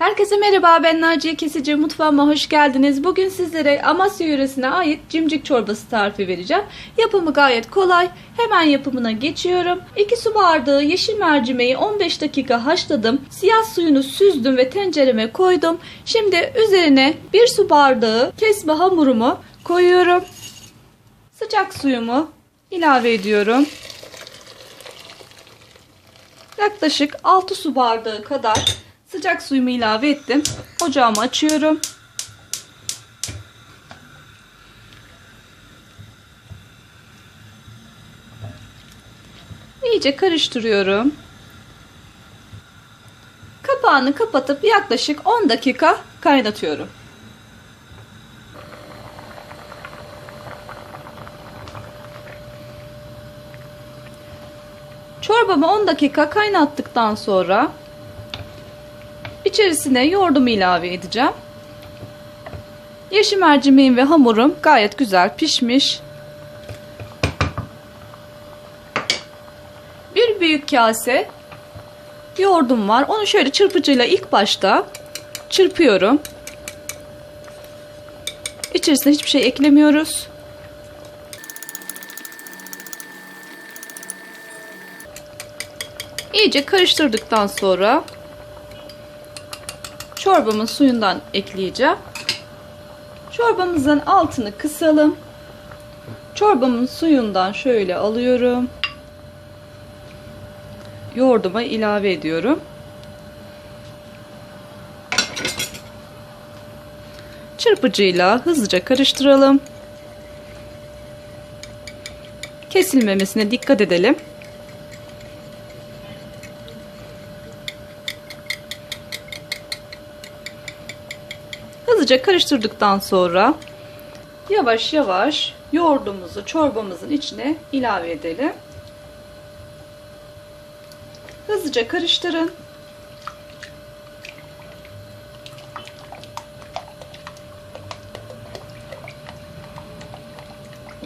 Herkese merhaba ben Naciye Kesici mutfağıma hoş geldiniz. Bugün sizlere Amasya yöresine ait cimcik çorbası tarifi vereceğim. Yapımı gayet kolay. Hemen yapımına geçiyorum. 2 su bardağı yeşil mercimeği 15 dakika haşladım. Siyah suyunu süzdüm ve tencereme koydum. Şimdi üzerine 1 su bardağı kesme hamurumu koyuyorum. Sıcak suyumu ilave ediyorum. Yaklaşık 6 su bardağı kadar sıcak suyumu ilave ettim. Ocağımı açıyorum. İyice karıştırıyorum. Kapağını kapatıp yaklaşık 10 dakika kaynatıyorum. Çorbamı 10 dakika kaynattıktan sonra içerisine yoğurdumu ilave edeceğim. Yeşil mercimeğim ve hamurum gayet güzel pişmiş. Bir büyük kase yoğurdum var. Onu şöyle çırpıcıyla ilk başta çırpıyorum. İçerisine hiçbir şey eklemiyoruz. İyice karıştırdıktan sonra çorbamın suyundan ekleyeceğim. Çorbamızın altını kısalım. Çorbamın suyundan şöyle alıyorum. Yoğurduma ilave ediyorum. Çırpıcıyla hızlıca karıştıralım. Kesilmemesine dikkat edelim. Hızlıca karıştırdıktan sonra yavaş yavaş yoğurdumuzu çorbamızın içine ilave edelim. Hızlıca karıştırın.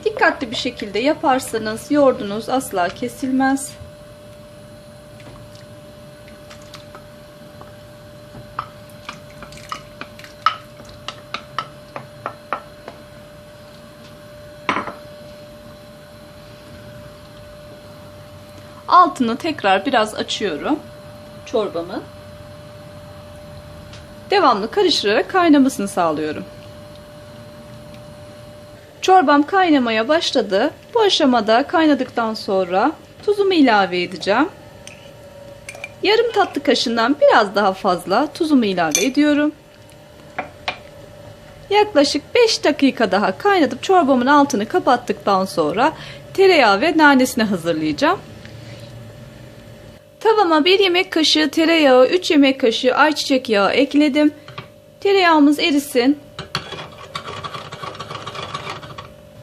Dikkatli bir şekilde yaparsanız yoğurdunuz asla kesilmez. Altını tekrar biraz açıyorum çorbamın. Devamlı karıştırarak kaynamasını sağlıyorum. Çorbam kaynamaya başladı. Bu aşamada kaynadıktan sonra tuzumu ilave edeceğim. Yarım tatlı kaşığından biraz daha fazla tuzumu ilave ediyorum. Yaklaşık 5 dakika daha kaynatıp çorbamın altını kapattıktan sonra tereyağı ve nanesini hazırlayacağım. Tavama 1 yemek kaşığı tereyağı, 3 yemek kaşığı ayçiçek yağı ekledim. Tereyağımız erisin.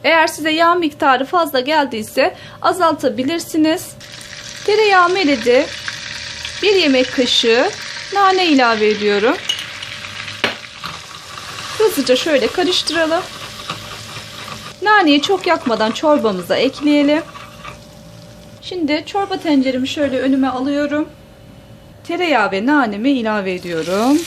Eğer size yağ miktarı fazla geldiyse azaltabilirsiniz. Tereyağım eridi. 1 yemek kaşığı nane ilave ediyorum. Hızlıca şöyle karıştıralım. Naneyi çok yakmadan çorbamıza ekleyelim. Şimdi çorba tenceremi şöyle önüme alıyorum. Tereyağı ve nanemi ilave ediyorum.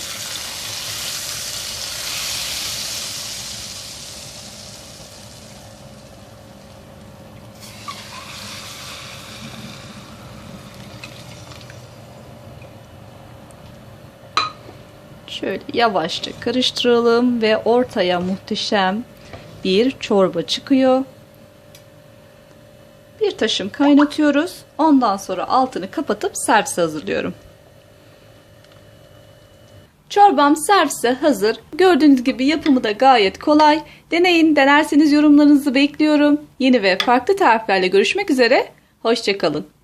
Şöyle yavaşça karıştıralım ve ortaya muhteşem bir çorba çıkıyor. Taşım kaynatıyoruz. Ondan sonra altını kapatıp servise hazırlıyorum. Çorbam servise hazır. Gördüğünüz gibi yapımı da gayet kolay. Deneyin, denerseniz yorumlarınızı bekliyorum. Yeni ve farklı tariflerle görüşmek üzere. Hoşçakalın.